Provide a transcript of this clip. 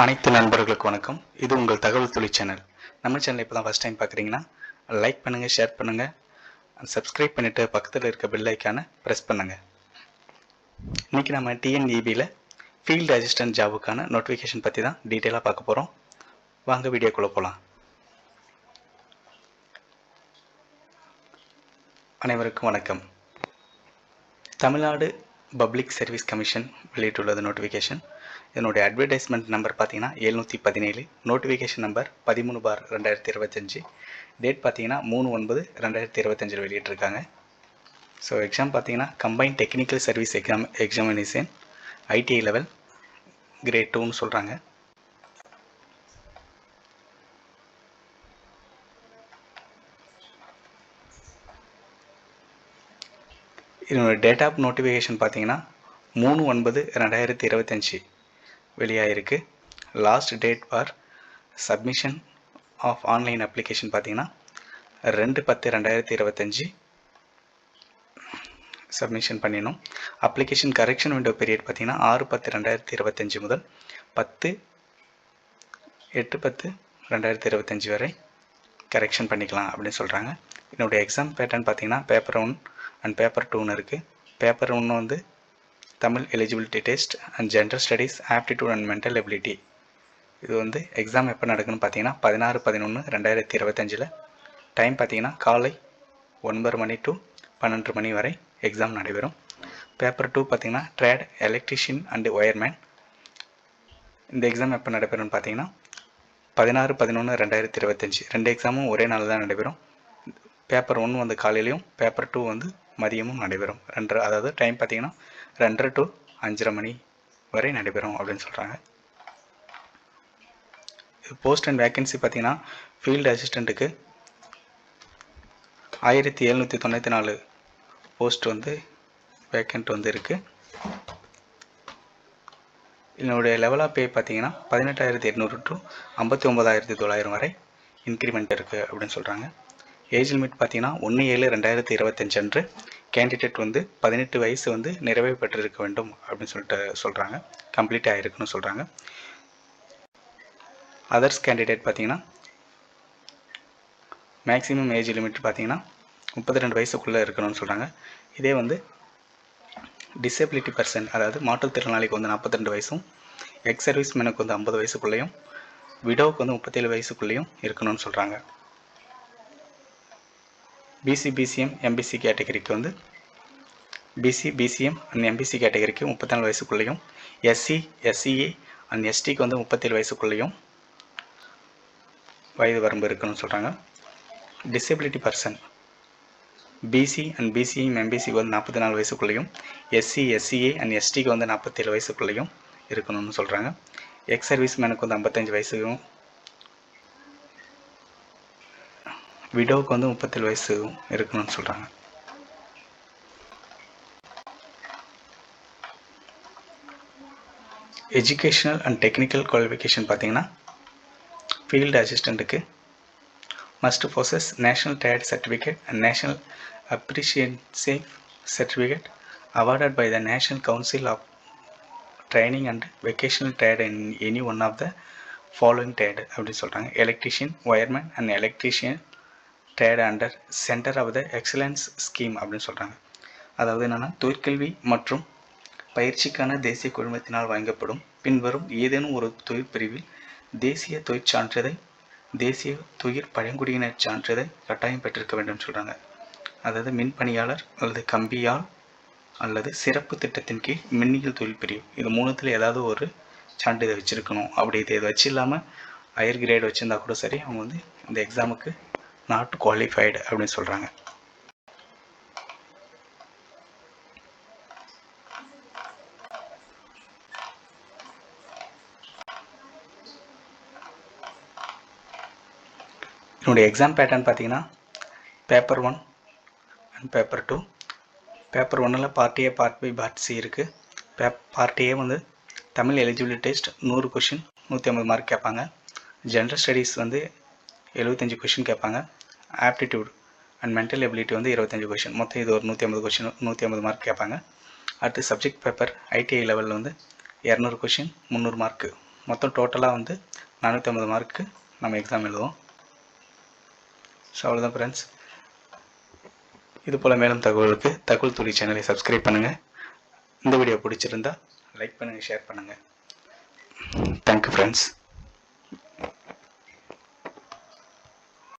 அனைத்து நண்பர்களுக்கு வணக்கம். இது உங்கள் தகவல் துளி சேனல். நம்ம சேனல் இப்போ தான் ஃபஸ்ட் டைம் பார்க்குறீங்கன்னா லைக் பண்ணுங்கள் ஷேர் பண்ணுங்கள் சப்ஸ்கிரைப் பண்ணிவிட்டு பக்கத்தில் இருக்க பெல் ஐக்கானை ப்ரெஸ் பண்ணுங்கள் இன்றைக்கி நம்ம டிஎன்இபியில் ஃபீல்டு அசிஸ்டன்ட் ஜாபுக்கான நோட்டிஃபிகேஷன் பற்றி தான் டீட்டெயிலாக பார்க்க போகிறோம் வாங்க வீடியோக்குள்ளே போகலாம் அனைவருக்கும் வணக்கம். தமிழ்நாடு பப்ளிக் சர்வீஸ் கமிஷன் வெளியிட்டுள்ளது நோட்டிஃபிகேஷன் இதனுடைய அட்வர்டைஸ்மெண்ட் நம்பர் பார்த்தீங்கன்னா எழுநூற்றி பதினேழு. நோட்டிஃபிகேஷன் நம்பர் பதிமூணு பார் ரெண்டாயிரத்தி இருபத்தஞ்சி. டேட் பார்த்தீங்கன்னா மூணு ஒன்பது ரெண்டாயிரத்தி இருபத்தஞ்சில் வெளியிட்டிருக்காங்க. ஸோ எக்ஸாம் பார்த்தீங்கன்னா combined technical service exam examination ITI level grade டூன்னு சொல்கிறாங்க இதனோட டேட் ஆஃப் நோட்டிஃபிகேஷன் பார்த்தீங்கன்னா மூணு ஒன்பது ரெண்டாயிரத்தி இருபத்தஞ்சி வெளியாகிருக்கு last date for submission of online application பார்த்தீங்கன்னா ரெண்டு பத்து ரெண்டாயிரத்தி இருபத்தஞ்சி சப்மிஷன் பண்ணிடணும் அப்ளிகேஷன் கரெக்ஷன் விண்டோ பீரியட் பார்த்தீங்கன்னா ஆறு பத்து ரெண்டாயிரத்தி இருபத்தஞ்சி முதல் பத்து எட்டு பத்து ரெண்டாயிரத்தி இருபத்தஞ்சி வரை கரெக்ஷன் பண்ணிக்கலாம் அப்படின்னு சொல்கிறாங்க என்னுடைய எக்ஸாம் பேட்டர்ன் பார்த்தீங்கன்னா பேப்பர் ஒன் அண்ட் பேப்பர் டூன்னு இருக்குது பேப்பர் ஒன்று வந்து Tamil eligibility test and general studies aptitude and mental ability இது வந்து எக்ஸாம் எப்போ நடக்குன்னு பார்த்தீங்கன்னா பதினாறு பதினொன்று ரெண்டாயிரத்தி இருபத்தஞ்சில். டைம் பார்த்தீங்கன்னா காலை ஒன்பது மணி டு பன்னெண்டு மணி வரை எக்ஸாம் நடைபெறும். பேப்பர் டூ பார்த்தீங்கன்னா ட்ரேட் எலக்ட்ரிஷியன் அண்டு ஒயர்மேன் இந்த எக்ஸாம் எப்போ நடைபெறும்னு பார்த்தீங்கன்னா பதினாறு பதினொன்று ரெண்டாயிரத்தி இருபத்தஞ்சி. ரெண்டு எக்ஸாமும் ஒரே நாள் தான் நடைபெறும். பேப்பர் ஒன்று வந்து காலையிலையும் பேப்பர் டூ வந்து மதியமும் நடைபெறும். ரெண்டரை அதாவது டைம் பார்த்தீங்கன்னா ரெண்டரை டு அஞ்சரை மணி வரை நடைபெறும் அப்படின்னு சொல்கிறாங்க இது போஸ்ட் அண்ட் வேக்கன்சி பார்த்தீங்கன்னா ஃபீல்டு அசிஸ்டண்ட்டுக்கு ஆயிரத்தி எழுநூற்றி தொண்ணூற்றி நாலு போஸ்ட் வந்து வேக்கண்ட் வந்து இருக்குது இதனுடைய லெவல் ஆஃப் பே பார்த்தீங்கன்னா பதினெட்டாயிரத்தி எட்நூறு டு ஐம்பத்தி ஒம்பதாயிரத்தி தொள்ளாயிரம் வரை இன்க்ரிமெண்ட் இருக்குது அப்படின்னு சொல்கிறாங்க ஏஜ் லிமிட் பார்த்தீங்கன்னா ஒன்று ஏழு ரெண்டாயிரத்தி இருபத்தஞ்சு அன்று கேண்டிடேட் வந்து பதினெட்டு வயசு வந்து நிறைவு பெற்றிருக்க வேண்டும் அப்படின்னு சொல்லிட்டு சொல்கிறாங்க கம்ப்ளீட் ஆகிருக்குன்னு சொல்கிறாங்க அதர்ஸ் கேண்டிடேட் பார்த்தீங்கன்னா மேக்ஸிமம் ஏஜ் லிமிட் பார்த்தீங்கன்னா முப்பத்தி ரெண்டு வயசுக்குள்ளே இருக்கணும்னு சொல்கிறாங்க இதே வந்து டிசபிலிட்டி பர்சன் அதாவது மாற்றுத்திறனாளிக்கு வந்து நாற்பத்தி ரெண்டு வயசும் எக்ஸ் சர்வீஸ் மேனுக்கு வந்து ஐம்பது வயசுக்குள்ளேயும் விடோவுக்கு வந்து முப்பத்தேழு வயசுக்குள்ளேயும் இருக்கணும்னு சொல்கிறாங்க பிசி பிசிஎம் எம்பிசி கேட்டகரிக்கு வந்து பிசி பிசிஎம் அண்ட் எம்பிசி கேட்டகரிக்கு முப்பத்தி வயசுக்குள்ளேயும் எஸ்சி எஸ்சிஏ அண்ட் எஸ்டிக்கு வந்து முப்பத்தேழு வயசுக்குள்ளேயும் வயது வரம்பு இருக்குன்னு சொல்கிறாங்க disability person BC and BCM எம்பிசிக்கு வந்து நாற்பத்தி நாலு வயசுக்குள்ளேயும் எஸ்சி எஸ்சிஏ அண்ட் எஸ்டிக்கு வந்து நாற்பத்தேழு வயசுக்குள்ளேயும் இருக்கணும்னு சொல்கிறாங்க எக்ஸ் சர்வீஸ் மேனுக்கு வந்து ஐம்பத்தஞ்சு வயசுக்கும் விடோவுக்கு வந்து முப்பத்தேழு வயசு இருக்கணும்னு சொல்கிறாங்க எஜுகேஷனல் அண்ட் டெக்னிக்கல் குவாலிஃபிகேஷன் பார்த்தீங்கன்னா field அசிஸ்டண்ட்டுக்கு must possess national trade certificate and national apprenticeship certificate awarded by the national council of training and vocational trade in any one of the following trade அப்படின்னு சொல்கிறாங்க electrician wireman and electrician trade under centre of the excellence scheme அப்படின்னு சொல்கிறாங்க அதாவது என்னென்னா தொழிற்கல்வி மற்றும் பயிற்சிக்கான தேசிய குழுமத்தினால் வழங்கப்படும். பின்வரும் ஏதேனும் ஒரு தொழிற்பிரிவில் தேசிய தொழிற்சான்றிதழ் தேசிய தொழிற் பழங்குடியினர் சான்றிதழ் கட்டாயம் பெற்றிருக்க வேண்டும் சொல்கிறாங்க அதாவது மின் பணியாளர் அல்லது கம்பியால் அல்லது சிறப்பு திட்டத்தின் கீழ் மின்னியல் தொழில் பிரிவு. இது மூணுத்தில் ஏதாவது ஒரு சான்றிதழ் வச்சுருக்கணும். அப்படி இது இது வச்சு இல்லாமல் ஹையர் கிரேட் வச்சுருந்தா கூட சரி அவங்க வந்து இந்த எக்ஸாமுக்கு நாட் குவாலிஃபைடு அப்படின்னு சொல்கிறாங்க என்னுடைய எக்ஸாம் பேட்டர்ன் பார்த்தீங்கன்னா paper one and paper two paper ஒன்னில் part A part B part C இருக்குது பேப் பார்ட் ஏ வந்து தமிழ் எலிஜிபிலிட்டி டெஸ்ட் நூறு கொஷின் நூற்றி ஐம்பது மார்க் கேட்பாங்க. ஜென்ரல் ஸ்டடீஸ் வந்து எழுபத்தஞ்சி கொஷின் கேட்பாங்க. ஆப்டிடியூட் அண்ட் மென்டல் எபிலிட்டி வந்து இருபத்தஞ்சி கொஷின் மொத்தம் இது ஒரு நூற்றி ஐம்பது கொஷின் நூற்றி ஐம்பது மார்க் கேட்பாங்க. அடுத்து சப்ஜெக்ட் பேப்பர் ஐடிஐ லெவலில் வந்து இரநூறு கொஷின் முந்நூறு மார்க்கு மொத்தம் டோட்டலாக வந்து நானூற்றி ஐம்பது மார்க்கு நம்ம எக்ஸாம் எழுதுவோம். ஸோ அவ்வளோதான் ஃப்ரெண்ட்ஸ் இது போல் மேலும் தகவலுக்கு தகவல் துறை சேனலை சப்ஸ்கிரைப் பண்ணுங்கள் இந்த வீடியோ பிடிச்சிருந்தா லைக் பண்ணுங்கள் ஷேர் பண்ணுங்கள் தேங்க்யூ ஃப்ரெண்ட்ஸ்